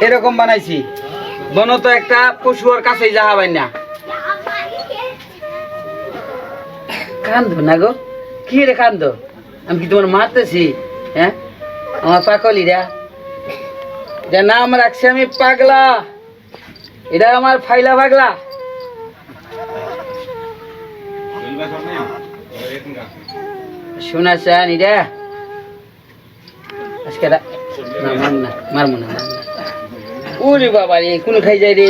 এরকম বানাইছি। বন তো একটা পশুর কাছেই যাহাবাই না। কান্দ না গো, কি রে কান্দ? আমি কি তোমার মারতেছি? হ্যাঁ? আমার পাকলিরা। এটা নাম রাখছি আমি পাগলা। এটা আমার ফাইলা পাগলা। শোনা চান, এটা? আজকে রা- না মার না, মারবো না। ওরে বাবা রে, কোনো খাই যায় রে।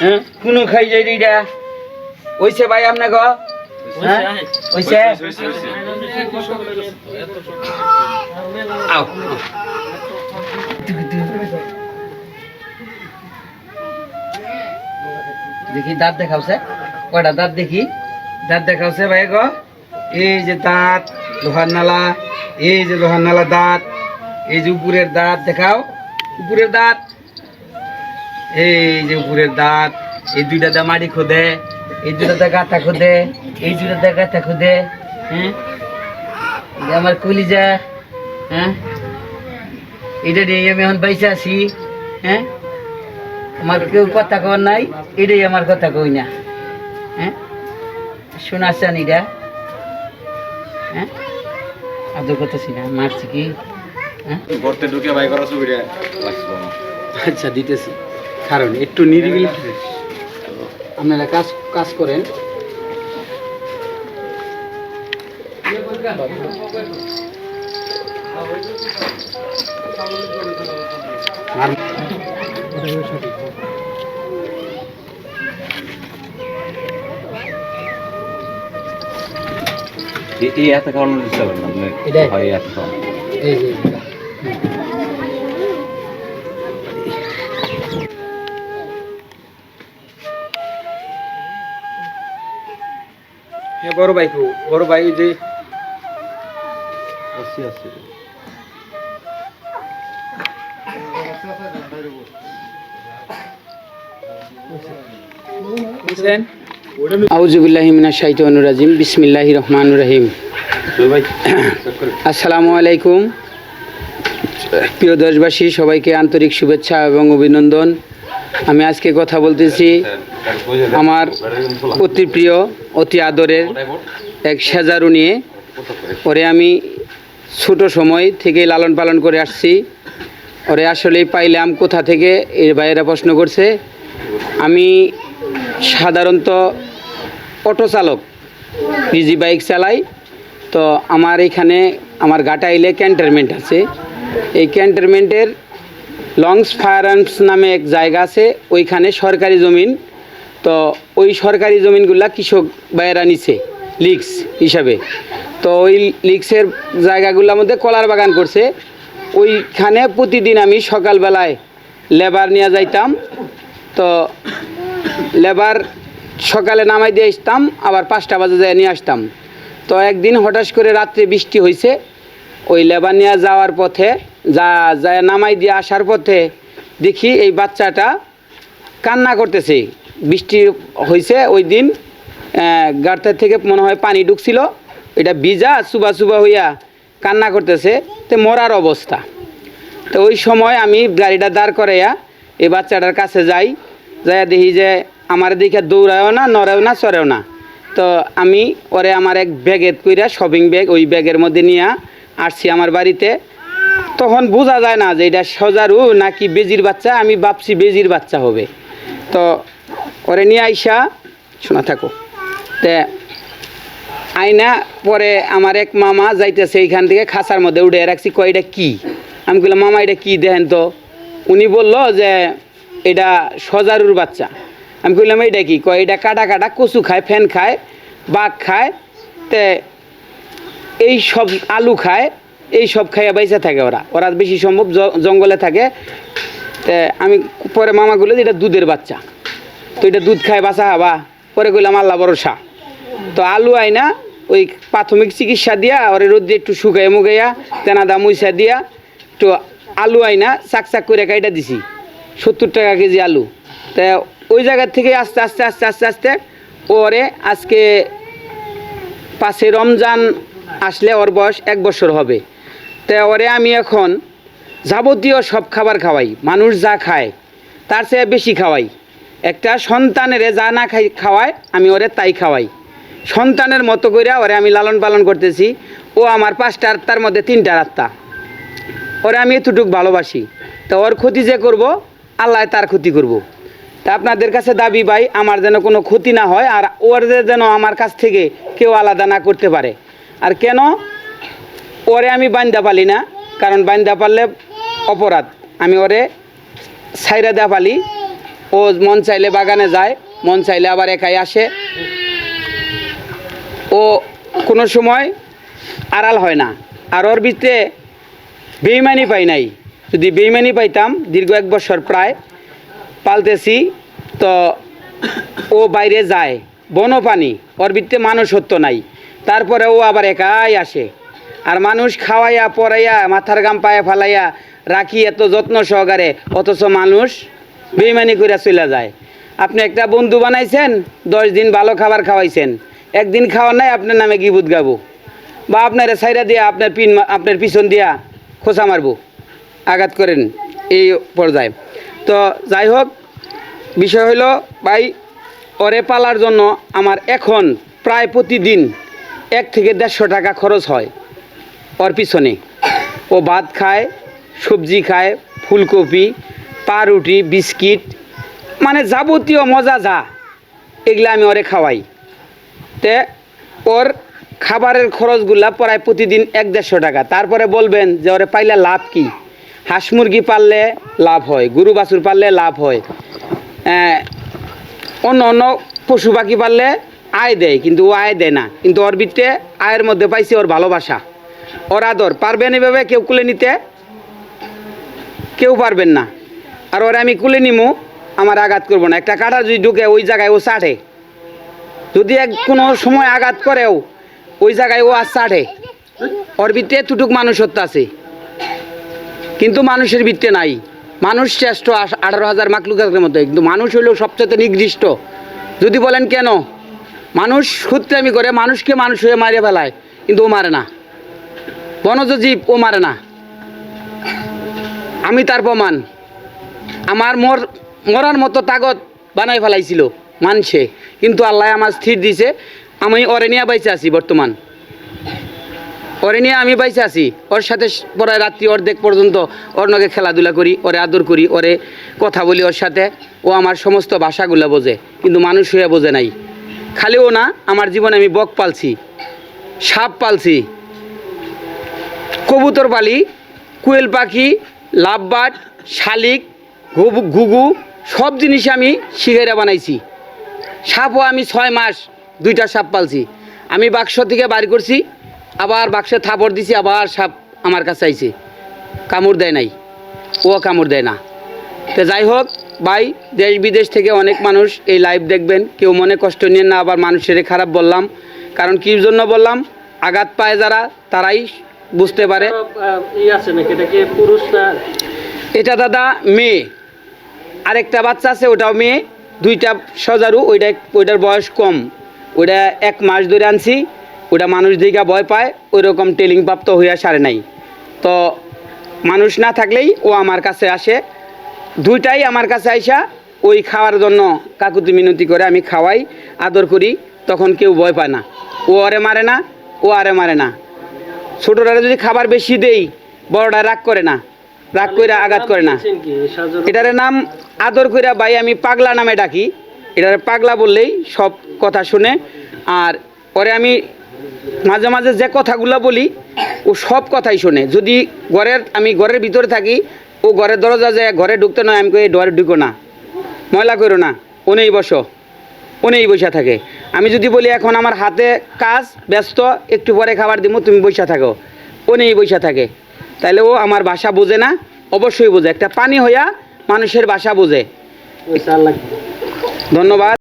হ্যাঁ? কোনো খাই যায় রে এটা। ওইছে ভাই আপনার গো হ্যাঁ আও। দেখি দাঁত দেখাওছে। কয়টা দাঁত দেখি? দাঁত দেখাওছে ভাই গো। এই যে দাঁত, লোহার নালা। এই যে লোহার নালা দাঁত। এই যে উপরের দাঁত দেখাও। উপরের দাঁত। এই যে উপরের দাঁত এই দুইটা দা মাটি খোদে এই দুটা দা গাঁথা খোদে এই দুটা দা গাঁথা খোদে হ্যাঁ? আমার কলিজা হ্যাঁ? এটা দিয়ে আমি এখন বাইসে আছি হ্যাঁ? আমার কেউ কথা কর নাই এটাই আমার কথা কই না হ্যাঁ? শোনাচ্ছেন এটা? হ্যাঁ? আদর করতেছি না মারছি কি? হ্যাঁ? গর্তে ঢুকে বাই করা ছবিটা আচ্ছা দিতেছি। কারণ একটু নিরিবিলি আপনারা কাজ কাজ করেন। এই এত খাওয়ানো দিতে পারবেন আপনি এত খাওয়ানো হ্যাঁ বড় ভাই কো বড় ভাই যে। আসছি আসছি। বুঝলেন? আউজুবিল্লাহি রাজিম বিসমিল্লাহির রহমানির রহিম। আসসালামু আলাইকুম। প্রিয় দেশবাসী সবাইকে আন্তরিক শুভেচ্ছা এবং অভিনন্দন। আমি আজকে কথা বলতেছি আমার অতি প্রিয়, অতি আদরের এক সেজারু নিয়ে। ওরে আমি ছোট সময় থেকে লালন পালন করে আসছি। ওরে আসলেই পাইলাম কোথা থেকে? এর বাইরে প্রশ্ন করছে। আমি সাধারণত অটো চালক পিজি বাইক চালাই। তো আমার এখানে আমার গাটাইলে ক্যান্টনমেন্ট আছে। এই ক্যান্টনমেন্টের লংস ফায়ার আর্মস নামে এক জায়গা আছে, ওইখানে সরকারি জমিন। তো ওই সরকারি জমিনগুলা কৃষক ভাইয়েরা নিছে লিক্স হিসাবে। তো ওই লিক্সের জায়গাগুলোর মধ্যে কলার বাগান করছে। ওইখানে প্রতিদিন আমি সকালবেলায় লেবার নিয়ে যাইতাম। তো লেবার সকালে নামাই দিয়ে আসতাম, আবার পাঁচটা বাজে যায় নিয়ে আসতাম। তো একদিন হঠাৎ করে রাত্রে বৃষ্টি হয়েছে ওই লেবার নিয়ে যাওয়ার পথে যা যায় নামাই দিয়ে আসার পথে দেখি এই বাচ্চাটা কান্না করতেছে। বৃষ্টি হয়েছে ওই দিন গাড়তার থেকে মনে হয় পানি ঢুকছিল। এটা ভিজা, চুবা চুবা হইয়া কান্না করতেছে। তো মরার অবস্থা। তো ওই সময় আমি গাড়িটা দাঁড় করাইয়া এই বাচ্চাটার কাছে যাই। যাইয়া দেখি যে আমার দিকে দৌড়ায়ও না, নড়েও না, চড়েও না। তো আমি ওরে আমার এক ব্যাগের কইরা শপিং ব্যাগ ওই ব্যাগের মধ্যে নিয়ে আসছি আমার বাড়িতে। তখন বোঝা যায় না যে এটা সজারু নাকি বেজির বাচ্চা, আমি ভাবছি বেজির বাচ্চা হবে। তো ওরে নিয়ে আইসা, শোনা থাকো। তে আইনা পরে আমার এক মামা যাইতেছে এইখান থেকে খাসার মধ্যে উঠে রাখছি, কয়, এটা কী? আমি বললাম মামা, এটা কী দেখেন তো? উনি বলল যে, এটা সজারুর বাচ্চা। আমি বললাম এটা কি? কয়, এটা কাটা কাটা, কচু খায়, ফ্যান খায়, বাঘ খায়। তে এই সব আলু খায় এই সব খাইয়া বাইসা থাকে ওরা। ওরা বেশি সম্ভব জঙ্গলে থাকে। আমি পরে মামা বলল যে এটা দুধের বাচ্চা। তো এটা দুধ খায় বাসা হাবা পরে কইলাম আল্লাহ ভরসা। তো আলু আইনা, ওই প্রাথমিক চিকিৎসা দিয়া, ওরে রোদ্রে একটু শুকাইয়া মুগাইয়া তেনাদা মুইসা দিয়া, একটু আলু আইনা, চাক চাক করে কাইটা দিছি। সত্তর টাকা কেজি আলু। তা ওই জায়গার থেকে আস্তে আস্তে আস্তে আস্তে আস্তে ওরে আজকে পাশে রমজান আসলে ওর বয়স এক বছর হবে। তা ওরে আমি এখন যাবতীয় সব খাবার খাওয়াই। মানুষ যা খায়, তার চেয়ে বেশি খাওয়াই। একটা সন্তানের যা না খাই, খাওয়ায়, আমি ওরে তাই খাওয়াই। সন্তানের মতো করে ওরে আমি লালন পালন করতেছি। ও আমার পাঁচটা আত্মার মধ্যে তিনটা আত্মা ওরে আমি এতটুক ভালোবাসি। তো ওর ক্ষতি যে করব, আল্লাহ তার ক্ষতি করব। তা আপনাদের কাছে দাবি ভাই, আমার যেন কোনো ক্ষতি না হয়, আর ওর যেন আমার কাছ থেকে কেউ আলাদা না করতে পারে। আর কেন? ওরে আমি বান্দা পালি না, কারণ বান্দা পারলে অপরাধ। আমি ওরে সাইরা দেওয়া পালি। ও মন চাইলে বাগানে যায়, মন চাইলে আবার একাই আসে। ও কোনো সময় আড়াল হয় না। আর ওর ভিতরে বেইমানি পাই নাই। যদি বেইমানি পাইতাম, দীর্ঘ এক বছর প্রায় পালতেছি, তো ও বাইরে যায়, বনপানি। ওর ভিতরে মানুষত্ব নাই। তারপরে ও আবার একাই আসে। আর মানুষ খাওয়াইয়া পরাইয়া মাথার গাম পায়ে ফালাইয়া রাখি এত যত্ন সহকারে, অথচ মানুষ বেইমানি করে চলে যায়। আপনি একটা বন্ধু বানাইছেন, দশ দিন ভালো খাবার খাওয়াইছেন। একদিন খাওয়ার নাই, আপনার নামে গিবুত গাবো। বা আপনার সাইরা দিয়া, আপনার পিন আপনার পিছন দিয়া খোসা মারবো। আঘাত করেন এই পর্যায়ে। তো যাই হোক, বিষয় হলো ভাই, ওরে পালার জন্য আমার এখন প্রায় প্রতিদিন এক থেকে দেড়শো টাকা খরচ হয়। ওর পিছনে ও ভাত খায়, সবজি খায়, ফুলকপি, পাউরুটি, বিস্কিট মানে যাবতীয় মজা যা, এগুলো আমি ওরে খাওয়াই। তে ওর খাবারের খরচগুলা প্রায় প্রতিদিন এক দেড়শো টাকা। তারপরে বলবেন যে ওরে পাইলে লাভ কি? হাঁস মুরগি পাললে লাভ হয়, গরু বাছুর পাললে লাভ হয়। অন্য অন্য পশু পাখি পাললে আয় দেয়, কিন্তু ও আয় দেয় না। কিন্তু ওর ভিতরে আয়ের মধ্যে পাইছে ওর ভালোবাসা। ওর আদর পারবেন এভাবে কেউ কুলে নিতে? কেউ পারবেন না। আর ওরা আমি কুলে নিমু, আমার আঘাত করব না। একটা কাটা যদি ঢুকে, ওই জায়গায় ও চাটে। যদি এক কোনো সময় আঘাত করেও, ওই জায়গায় ও আর চাটে। ওর ভিতরে এতটুক মানুষত্ব আছে। কিন্তু মানুষের ভিত্তে নাই। মানুষ শ্রেষ্ঠ আঠারো হাজার মাকলুকের মতো। কিন্তু মানুষ হইলেও সবচেয়ে নির্দিষ্ট যদি বলেন কেন? মানুষ সূত্রামি করে, মানুষকে মানুষ হয়ে মারিয়ে ফেলায়, কিন্তু ও মারে না। বনজ জীব ও মারে না। আমি তার প্রমাণ। আমার মর, মরার মতো তাগত বানাই ফেলাইছিল মানছে কিন্তু আল্লাহ আমার স্থির দিছে। আমি ওরে নিয়ে বাইচে আছি বর্তমান। ওরে নিয়ে আমি বাইচে আছি। ওর সাথে পরে রাত্রি অর্ধেক পর্যন্ত নগে খেলাধুলা করি, ওরে আদর করি, ওরে কথা বলি ওর সাথে। ও আমার সমস্ত ভাষাগুলো বোঝে, কিন্তু মানুষ হয়ে বোঝে নাই। খালিও না, আমার জীবনে আমি বক পালছি, সাপ পালছি। কবুতর পালি কুয়েল পাখি লাভবাট শালিক, ঘুঘু- সব জিনিস আমি শিখেরা বানাইছি। সাপও আমি ছয় মাস দুইটা সাপ পালছি। আমি বাক্স থেকে বাড়ি করছি, আবার বাক্সে থাপড় দিছি, আবার সাপ আমার কাছে আইছে। কামড় দেয় নাই। ও কামড় দেয় না। তো যাই হোক, ভাই, দেশ বিদেশ থেকে অনেক মানুষ এই লাইভ দেখবেন। কেউ মনে কষ্ট নিয়ে না, আবার মানুষের খারাপ বললাম। কারণ কি জন্য বললাম? আঘাত পায় যারা, তারাই বুঝতে পারে। এটা পুরুষ এটা দাদা মেয়ে। আরেকটা বাচ্চা আছে ওটাও মেয়ে। দুইটা সজারু ওইটা ওইটার বয়স কম। ওইটা এক মাস ধরে আনছি ওটা মানুষ দিকে ভয় পায় ওই রকম টেলিং প্রাপ্ত হইয়া সারে নাই। তো মানুষ না থাকলেই ও আমার কাছে আসে। দুইটাই আমার কাছে আইসা ওই খাওয়ার জন্য কাকুতি মিনতি করে আমি খাওয়াই আদর করি তখন কেউ ভয় পায় না। ও আরে মারে না ও আরে মারে না। ছোটরা যদি খাবার বেশি দেই বড়টা রাগ করে না। রাগ করে আঘাত করে না। এটার নাম আদর কইরা ভাই আমি পাগলা নামে ডাকি। এটার পাগলা বললেই সব কথা শুনে। আর পরে আমি মাঝে মাঝে যে কথাগুলো বলি ও সব কথাই শোনে। যদি ঘরের আমি ঘরের ভিতরে থাকি ও ঘরের দরজা যায় ঘরে ঢুকতে নয় আমি কই ঘরে ঢুকো না। ময়লা করো না। ওনেই বসো। ওনেই বসে থাকে। আমি যদি বলি এখন আমার হাতে কাজ ব্যস্ত একটু পরে খাবার দিব তুমি বসে থাকো। উনিই বসে থাকে। তাহলে ও আমার বাসা বোঝে না অবশ্যই বোঝে। একটা পানি হইয়া মানুষের বাসা বোঝে। ধন্যবাদ।